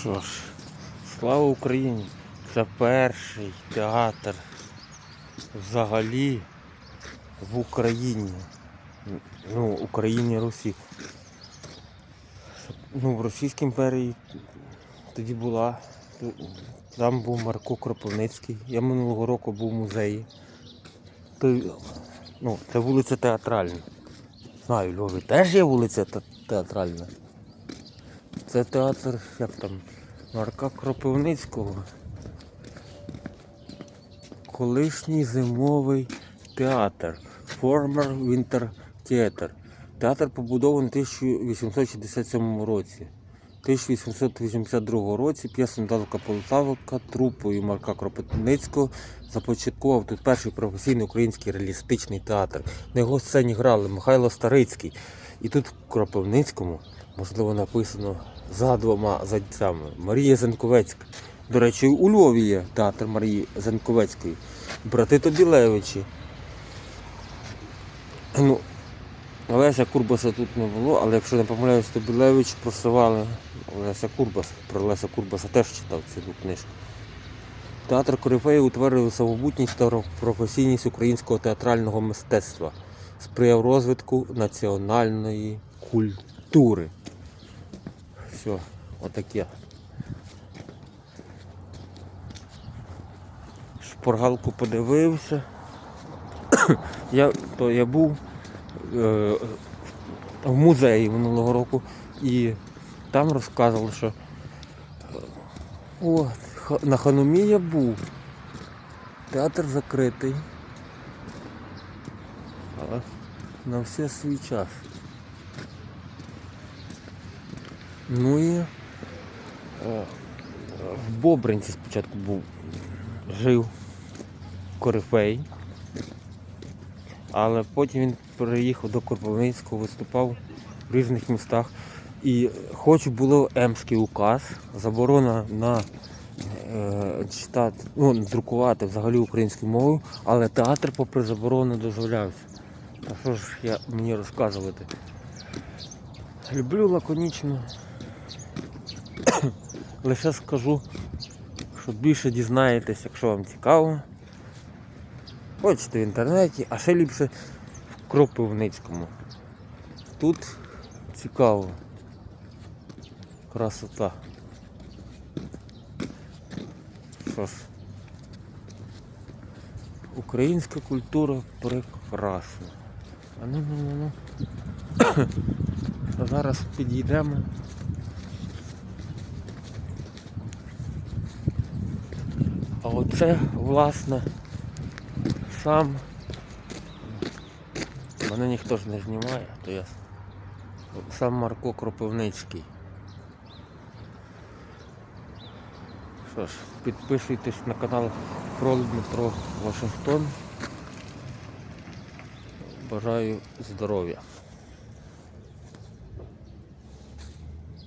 Що ж, слава Україні! Це перший театр взагалі в Україні. Ну, Україні Русі. Ну, в Російській імперії тоді була. Там був Марко Кропивницький. Я минулого року був в музеї. То, ну, це вулиця Театральна. Знаю, Львові теж є вулиця Театральна. Це театр, як там, Марка Кропивницького. Колишній зимовий театр. Former Winter Theatre. Театр побудований у 1867 році. У 1882 році п'єсу Наталка Полтавка трупою Марка Кропивницького започаткував тут перший професійний український реалістичний театр. На його сцені грали Михайло Старицький. І тут в Кропивницькому, можливо, написано за двома зайцями Марія Зенковецька. До речі, у Львові є театр Марії Зенковецької. Брати Тобілевичі. Ну, Олеся Курбаса тут не було, але якщо не помиляюсь, то Білевич просували Олеся Курбас. Про Олеся Курбаса теж читав цю книжку. Театр Корифеї утворив самобутність та професійність українського театрального мистецтва, сприяв розвитку національної культури. Все, отаке. Шпоргалку подивився. я, то я був е, в музеї минулого року і там розказували, що о, на Ханумі я був. Театр закритий. Але на все свій час. Ну і е, в Бобринці спочатку був жив корифей. Але потім він переїхав до Кропивницького, виступав в різних містах. І хоч було Емський указ, заборона на е, читати, ну, друкувати взагалі українською мовою, але театр попри заборону дозволявся. А що ж я мені розказувати? Люблю лаконічно. Лише скажу, що більше дізнаєтесь, якщо вам цікаво. Хочете в інтернеті, а ще ліпше в Кропивницькому. Тут цікаво. Красота. Що ж, українська культура прекрасна. А ну ну ну ну. Зараз підійдемо. А оце, власне, сам. Мене ніхто ж не знімає, то я сам Марко Кропивницький. Що ж, підписуйтесь на канал Кролик Дмитро Вашингтон. Бажаю здоров'я.